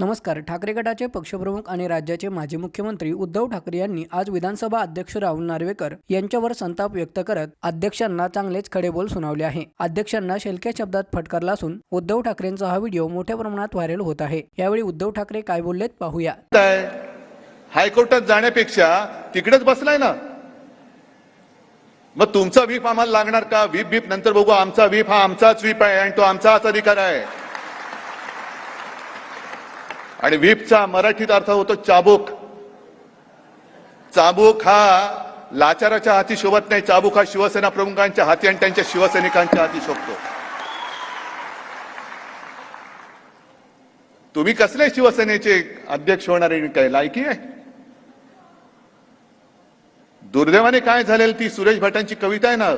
नमस्कार. ठाकरे गटाचे पक्षप्रमुख आणि राज्याचे माजी मुख्यमंत्री उद्धव ठाकरे यांनी आज विधानसभा अध्यक्ष राहुल नार्वेकर यांच्यावर संताप व्यक्त करत अध्यक्षांना चांगलेच खडेबोल सुनावले आहे. अध्यक्षांना शेलक्या शब्दात फटकारला असून उद्धव ठाकरेंचा हा व्हिडिओ मोठ्या प्रमाणात व्हायरल होत आहे. यावेळी उद्धव ठाकरे काय बोललेत पाहूया. हायकोर्टात जाण्यापेक्षा तिकडेच बसलाय ना? मग तुमचा व्हीप आम्हाला लागणार का? व्हीप व्हीप नंतर बघू. आमचा व्हीप हा आमचाच व्हीप आहे आणि तो आमचाच अधिकार आहे. आणि व्हीपचा मराठीत अर्थ होतो चाबूक. चाबूक हा लाचाराच्या हाती शोभत नाही. चाबूक हा शिवसेना प्रमुखांच्या हाती आणि त्यांच्या शिवसैनिकांच्या हाती शोभतो. तुम्ही कसले शिवसेनेचे अध्यक्ष होणारे काय लायकी आहे? दुर्दैवाने काय झालेलं ती सुरेश भटांची कविता आहे ना?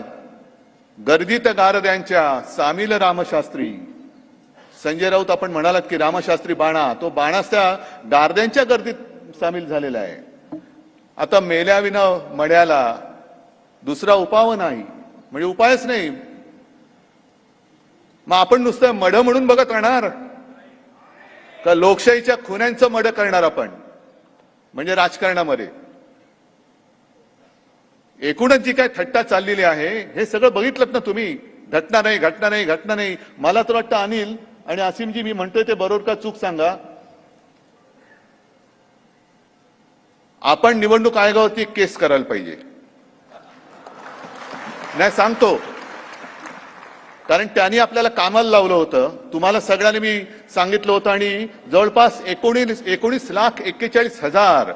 गर्दीत गारद्यांच्या सामील रामशास्त्री. संजय राऊत आपण म्हणालात की रामशास्त्री बाणा तो बाणाच त्या गर्दीत सामील झालेला आहे. आता मेल्याविना मड्याला दुसरा उपाव नाही म्हणजे उपायच नाही. मग आपण नुसतं मड म्हणून बघत राहणार? का लोकशाहीच्या खुन्यांचं मड करणार आपण? म्हणजे राजकारणामध्ये. एकूणच जी काय थट्टा चाललेली आहे हे सगळं बघितलं ना तुम्ही? घटना नाही घटना नाही घटना नाही. मला तर वाटतं अनिल आणि असीमजी मी म्हणतोय ते बरोबर का चूक सांगा? आपण निवडणूक आयोगावरती केस करायला पाहिजे. नाही सांगतो. कारण त्यांनी आपल्याला कामाला लावलं होतं. तुम्हाला सगळ्यांनी मी सांगितलं होतं आणि जवळपास एकोणीस एकोणीस लाख एक्केचाळीस हजार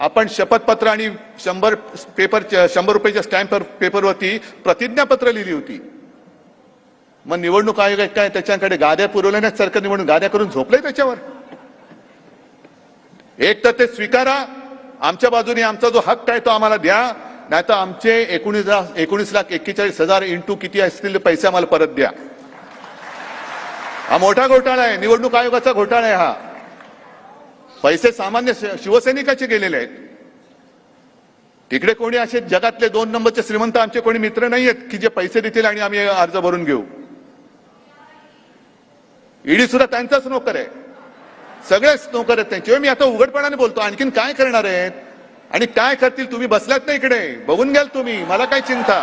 आपण शपथपत्र आणि शंभर पेपर शंभर रुपयाच्या स्टॅम्प पेपरवरती प्रतिज्ञापत्र लिहिली होती. मग निवडणूक आयोग काय त्याच्याकडे गाद्या पुरवल्या नाही सरकार निवडणूक गाद्या करून झोपलंय त्याच्यावर? एक तर ते स्वीकारा आमच्या बाजूने आमचा जो हक्क आहे तो आम्हाला द्या नाही तर आमचे एकोणीस लाख एकोणीस लाख एक्केचाळीस हजार इंटू किती असतील पैसे आम्हाला परत द्या. हा मोठा घोटाळा आहे निवडणूक आयोगाचा घोटाळा आहे हा. पैसे सामान्य शिवसैनिकाचे गेलेले आहेत. तिकडे कोणी असे जगातले दोन नंबरचे श्रीमंत आमचे कोणी मित्र नाही आहेत की जे पैसे देतील आणि आम्ही अर्ज भरून घेऊ. ईडी सुद्धा त्यांचाच नोकर आहे. सगळेच नोकर आहेत त्यांचे. मी आता उघडपणाने बोलतो आणखीन काय करणार आहेत? आणि काय करतील? तुम्ही बसल्यात नाही इकडे. बघून घ्याल तुम्ही. मला काय चिंता.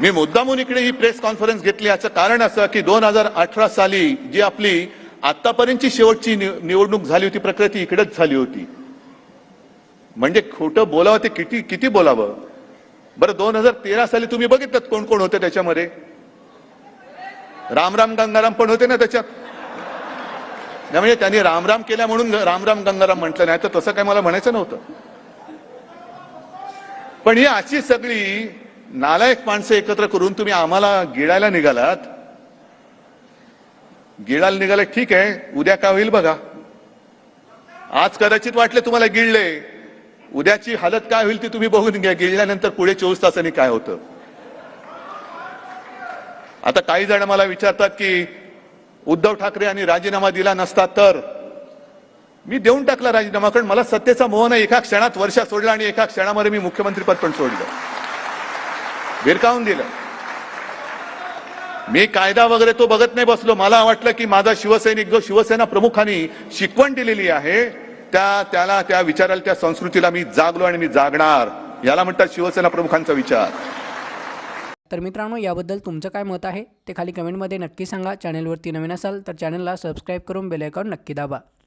मी मुद्दामून इकडे ही प्रेस कॉन्फरन्स घेतली. याचं कारण असं की दोन हजार अठरा साली जी आपली आतापर्यंतची शेवटची निवडणूक झाली होती प्रकृती इकडेच झाली होती. म्हणजे खोटं बोलावं ते किती किती बोलावं? बरं दोन हजार तेरा साली तुम्ही बघितलं कोण कोण होते त्याच्यामध्ये? रामराम गंगाराम पण होते ना त्याच्यात? नाही म्हणजे त्यांनी रामराम केल्या म्हणून रामराम गंगाराम म्हटलं नाही तर तसं काय मला म्हणायचं नव्हतं. पण ही अशी सगळी नालायक माणसं एकत्र करून तुम्ही आम्हाला गिळायला निघालात. गिळायला निघाला ठीक आहे उद्या काय होईल बघा. आज कदाचित वाटले तुम्हाला गिळले. उद्याची हालत काय होईल ती तुम्ही बघून घ्या. गेल्यानंतर पुढे चोवीस तासांनी काय होतं? आता काही जण मला विचारतात की उद्धव ठाकरे यांनी राजीनामा दिला नसता तर? मी देऊन टाकला राजीनामा कारण मला सत्तेचा मोह नाही. एका क्षणात वर्षा सोडला आणि एका क्षणामध्ये मी मुख्यमंत्रीपद पण सोडलं. भिरकावून दिलं. मी कायदा वगैरे तो बघत नाही बसलो. मला वाटलं की माझा शिवसैनिक जो शिवसेना प्रमुखांनी शिकवण दिलेली आहे त्या त्याला त्या विचाराला त्या संस्कृतीला मी जागलो आणि मी जागणार. याला म्हणतात शिवसेना प्रमुखांचा विचार. तर मित्रांनो याबद्दल तुमचं काय मत आहे? ते खाली कमेंटमध्ये नक्की सांगा. चॅनलवरती नवीन असाल तर चॅनलला सबस्क्राईब करून बेलायकॉन नक्की दाबा.